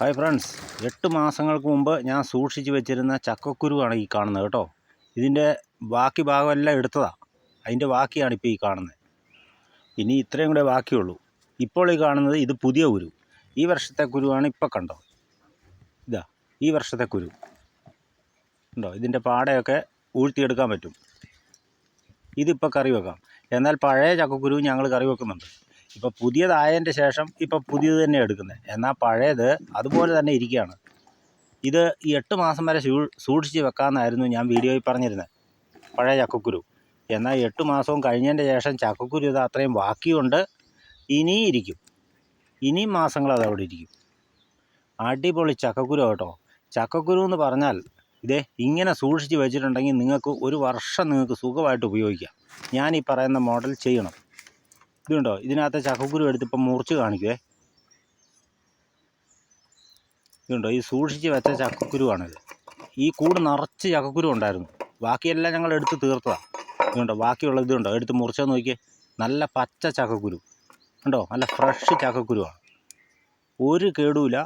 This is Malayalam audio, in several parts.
Hi friends. എട്ട് മാസങ്ങൾക്ക് മുമ്പ് ഞാൻ സൂക്ഷിച്ച് വെച്ചിരുന്ന ചക്കക്കുരുവാണ് ഈ കാണുന്നത് കേട്ടോ. ഇതിന്റെ ബാക്കി ഭാഗമെല്ലാം എടുത്തതാണ് അതിന്റെ ബാക്കിയാണ് ഇപ്പോൾ ഈ കാണുന്നത്. ഇനി ഇത്രയും കൂടെ ബാക്കിയുള്ളൂ. ഇപ്പോൾ ഈ കാണുന്നത് ഇത് പുതിയ കുരു. ഈ വർഷത്തെ കുരുവാണ് ഇപ്പോൾ കണ്ടോ ഇതാ ഈ വർഷത്തെ കുരു. ഉണ്ടോ? ഇതിന്റെ പാടയൊക്കെ ഊഴ്ത്തിയെടുക്കാൻ പറ്റും. ഇതിപ്പോൾ കറി വെക്കാം. എന്നാൽ പഴയ ചക്കക്കുരു ഞങ്ങൾ കറി വെക്കുന്നുണ്ട്. ഇപ്പോൾ പുതിയതായതിന്റെ ശേഷം ഇപ്പോൾ പുതിയത് തന്നെ എടുക്കുന്നത്. എന്നാൽ പഴയത് അതുപോലെ തന്നെ ഇരിക്കുകയാണ്. ഇത് ഈ എട്ട് മാസം വരെ സൂക്ഷിച്ച് വെക്കാമെന്നായിരുന്നു ഞാൻ വീഡിയോയിൽ പറഞ്ഞിരുന്നത്. പഴയ ചക്കക്കുരു. എന്നാൽ എട്ട് മാസവും കഴിഞ്ഞതിന്റെ ശേഷം ചക്കക്കുരു ഇത് അത്രയും ബാക്കിയുണ്ട്. ഇനിയും ഇരിക്കും. ഇനിയും മാസങ്ങൾ അവിടെ ഇരിക്കും. അടിപൊളി ചക്കക്കുരു കേട്ടോ. ചക്കക്കുരു എന്ന് പറഞ്ഞാൽ ഇതേ ഇങ്ങനെ സൂക്ഷിച്ച് വെച്ചിട്ടുണ്ടെങ്കിൽ നിങ്ങൾക്ക് ഒരു വർഷം നിങ്ങൾക്ക് സുഖമായിട്ട് ഉപയോഗിക്കാം. ഞാൻ ഈ പറയുന്ന മോഡൽ ചെയ്യണം. ഇതുണ്ടോ? ഇതിനകത്ത് ചക്കക്കുരു എടുത്ത് ഇപ്പം മുറിച്ച് കാണിക്കുവേ. ഇതുണ്ടോ? ഈ സൂക്ഷിച്ച് വെച്ച ചക്കക്കുരുവാണിത്. ഈ കൂട് നിറച്ച് ചക്കക്കുരു ഉണ്ടായിരുന്നു. ബാക്കിയെല്ലാം ഞങ്ങൾ എടുത്ത് തീർത്തതാണ് ഇതുണ്ടോ? ബാക്കിയുള്ള ഇതുണ്ടോ? എടുത്ത് മുറിച്ചാൽ നോക്കിയേ. നല്ല പച്ച ചക്കക്കുരു. ഉണ്ടോ നല്ല ഫ്രഷ് ചക്കക്കുരുവാണ്. ഒരു കേടുമില്ല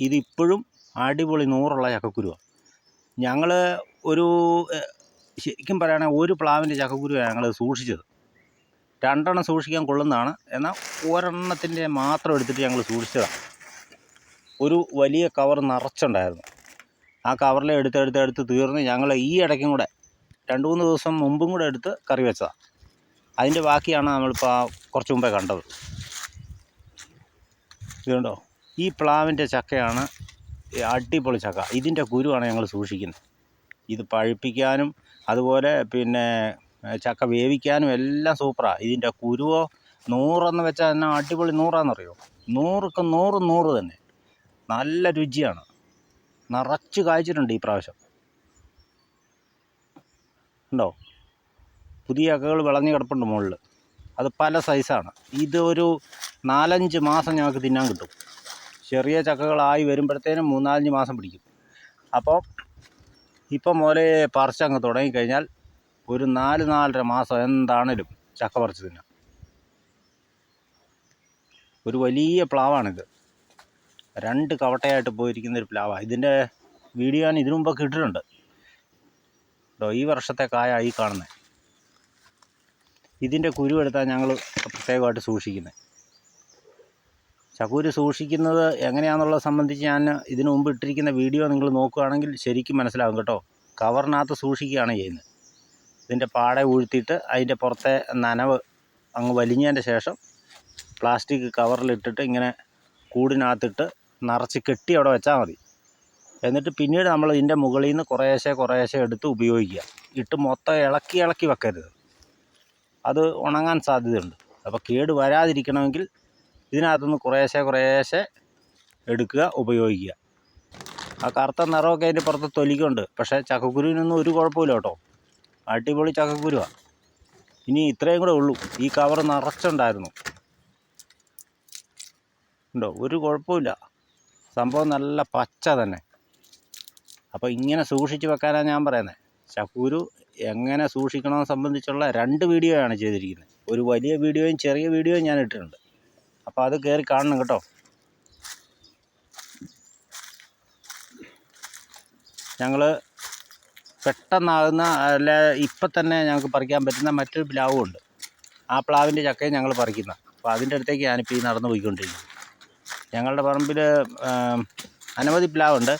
ഇതിപ്പോഴും അടിപൊളി നൂറുള്ള ചക്കക്കുരുവാണ് ഞങ്ങൾ ഒരു ശരിക്കും പറയുകയാണെങ്കിൽ ഒരു പ്ലാവിന്റെ ചക്കക്കുരുവാണ് ഞങ്ങൾ സൂക്ഷിച്ചത്. രണ്ടെണ്ണം സൂക്ഷിക്കാൻ കൊള്ളുന്നതാണ്. എന്നാൽ ഒരെണ്ണത്തിന്റെ മാത്രം എടുത്തിട്ട് ഞങ്ങൾ സൂക്ഷിച്ചതാണ്. ഒരു വലിയ കവർ നിറച്ചുണ്ടായിരുന്നു. ആ കവറിൽ എടുത്ത് എടുത്ത് തീർന്ന് ഞങ്ങൾ ഈ ഇടയ്ക്കും കൂടെ രണ്ട് മൂന്ന് ദിവസം മുമ്പും കൂടെ എടുത്ത് കറി വെച്ചതാണ്. അതിന്റെ ബാക്കിയാണ് നമ്മളിപ്പോൾ കുറച്ച് മുമ്പേ കണ്ടത്. ഇതുണ്ടോ? ഈ പ്ലാവിന്റെ ചക്കയാണ് അടിപൊളി ചക്ക. ഇതിന്റെ കുരുവാണ് ഞങ്ങൾ സൂക്ഷിക്കുന്നത്. ഇത് പഴുപ്പിക്കാനും അതുപോലെ പിന്നെ ചക്ക വേവിക്കാനും എല്ലാം സൂപ്പറാണ് ഇതിന്റെ കുരുവോ നൂറെന്ന് വെച്ചാൽ എന്നാ അടിപൊളി നൂറാണെന്നറിയോ നൂറുക്ക് നൂറ് നൂറ് തന്നെ. നല്ല രുചിയാണ്. നിറച്ച് കായ്ച്ചിട്ടുണ്ട് ഈ പ്രാവശ്യം. ഉണ്ടോ? പുതിയ ചക്കകൾ വിളഞ്ഞ് കിടപ്പുണ്ട് മുകളിൽ അത് പല സൈസാണ് ഇത് ഒരു നാലഞ്ച് മാസം ഞങ്ങൾക്ക് തിന്നാൻ കിട്ടും. ചെറിയ ചക്കകളായി വരുമ്പോഴത്തേനും മൂന്നാലഞ്ച് മാസം പിടിക്കും. അപ്പോൾ ഇപ്പം മുതലേ പറിച്ചങ്ങ് തുടങ്ങിക്കഴിഞ്ഞാൽ ഒരു നാല് നാലര മാസം എന്താണേലും ചക്ക പറിച്ച് തിന്നാം. ഒരു വലിയ പ്ലാവാണിത്. രണ്ട് കവട്ടയായിട്ട് പോയിരിക്കുന്ന ഒരു പ്ലാവാണ് ഇതിന്റെ വീഡിയോ ഞാൻ ഇതിനു മുമ്പൊക്കെ ഇട്ടിട്ടുണ്ട്. കേട്ടോ ഈ വർഷത്തെ കായ ഈ കാണുന്നത് ഇതിന്റെ കുരുവെടുത്താണ് ഞങ്ങൾ പ്രത്യേകമായിട്ട് സൂക്ഷിക്കുന്നത് ചക്കൂര് സൂക്ഷിക്കുന്നത് എങ്ങനെയാണെന്നുള്ളത് സംബന്ധിച്ച് ഞാൻ ഇതിനു മുമ്പ് ഇട്ടിരിക്കുന്ന വീഡിയോ നിങ്ങൾ നോക്കുകയാണെങ്കിൽ ശരിക്കും മനസ്സിലാകും കേട്ടോ. കവറിനകത്ത് സൂക്ഷിക്കുകയാണ് ചെയ്യുന്നത് ഇതിന്റെ പാട ഊഴ്ത്തിയിട്ട് അതിന്റെ പുറത്തെ നനവ് അങ്ങ് വലിഞ്ഞതിന്റെ ശേഷം പ്ലാസ്റ്റിക് കവറിലിട്ടിട്ട് ഇങ്ങനെ കൂടിനകത്തിട്ട് നിറച്ച് കെട്ടി അവിടെ വെച്ചാൽ മതി. എന്നിട്ട് പിന്നീട് നമ്മൾ ഇതിന്റെ മുകളിൽ നിന്ന് കുറേശ്ശെ കുറേശ്ശെ എടുത്ത് ഉപയോഗിക്കുക. ഇട്ട് മൊത്തം ഇളക്കി ഇളക്കി വെക്കരുത്. അത് ഉണങ്ങാൻ സാധ്യതയുണ്ട്. അപ്പോൾ കേട് വരാതിരിക്കണമെങ്കിൽ ഇതിനകത്തുനിന്ന് കുറേശ്ശെ കുറേശ്ശെ എടുക്കുക ഉപയോഗിക്കുക. ആ കറുത്ത നിറമൊക്കെ അതിന്റെ പുറത്ത് തൊലിക്കുണ്ട് പക്ഷേ ചക്കക്കുരുവിനൊന്നും ഒരു കുഴപ്പമില്ല കേട്ടോ. അടിപൊളി ചക്കക്കുരുവാണ് ഇനി ഇത്രയും കൂടെ ഉള്ളൂ. ഈ കവർ നിറച്ചുണ്ടായിരുന്നു. ഉണ്ടോ? ഒരു കുഴപ്പമില്ല സംഭവം നല്ല പച്ച തന്നെ. അപ്പോൾ ഇങ്ങനെ സൂക്ഷിച്ച് വെക്കാനാണ് ഞാൻ പറയുന്നത് ചക്കൂരു എങ്ങനെ സൂക്ഷിക്കണമെന്ന് സംബന്ധിച്ചുള്ള രണ്ട് വീഡിയോയാണ് ചെയ്തിരിക്കുന്നത്. ഒരു വലിയ വീഡിയോയും ചെറിയ വീഡിയോയും ഞാൻ ഇട്ടിട്ടുണ്ട്. അപ്പോൾ അത് കയറി കാണണം കേട്ടോ. ഞങ്ങൾ പെട്ടെന്നാകുന്ന അല്ല ഇപ്പം തന്നെ ഞങ്ങൾക്ക് പറിക്കാൻ പറ്റുന്ന മറ്റൊരു പ്ലാവും ഉണ്ട് ആ പ്ലാവിന്റെ ചക്കയും ഞങ്ങൾ പറിക്കുന്ന. അപ്പോൾ അതിന്റെ അടുത്തേക്ക് ഞാനിപ്പോൾ ഈ നടന്നു പോയിക്കൊണ്ടിരിക്കുന്നത് ഞങ്ങളുടെ പറമ്പിൽ അനവധി പ്ലാവുണ്ട്.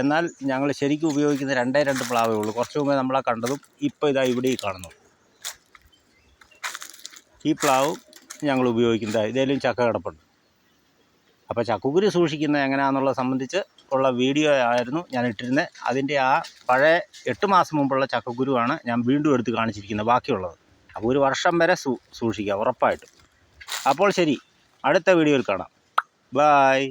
എന്നാൽ ഞങ്ങൾ ശരിക്കും ഉപയോഗിക്കുന്ന രണ്ടേ രണ്ട് പ്ലാവേ ഉള്ളൂ. കുറച്ച് മുമ്പേ നമ്മളാ കണ്ടതും ഇപ്പോൾ ഇതാ ഇവിടെ കാണുന്നു. ഈ പ്ലാവും ഞങ്ങൾ ഉപയോഗിക്കുന്നത്. ഇതേലും ചക്ക കിടപ്പുണ്ട്. അപ്പോൾ ചക്കക്കുരു സൂക്ഷിക്കുന്നത് എങ്ങനെയാണെന്നുള്ളത് സംബന്ധിച്ച് ഉള്ള വീഡിയോ ആയിരുന്നു ഞാൻ ഇട്ടിരുന്നത് അതിന്റെ ആ പഴയ എട്ട് മാസം മുമ്പുള്ള ചക്കക്കുരുവാണ് ഞാൻ വീണ്ടും എടുത്ത് കാണിച്ചിരിക്കുന്നത് ബാക്കിയുള്ളത്. അപ്പോൾ ഒരു വർഷം വരെ സൂ സൂക്ഷിക്കുക ഉറപ്പായിട്ടും. അപ്പോൾ ശരി അടുത്ത വീഡിയോയിൽ കാണാം. ബായ്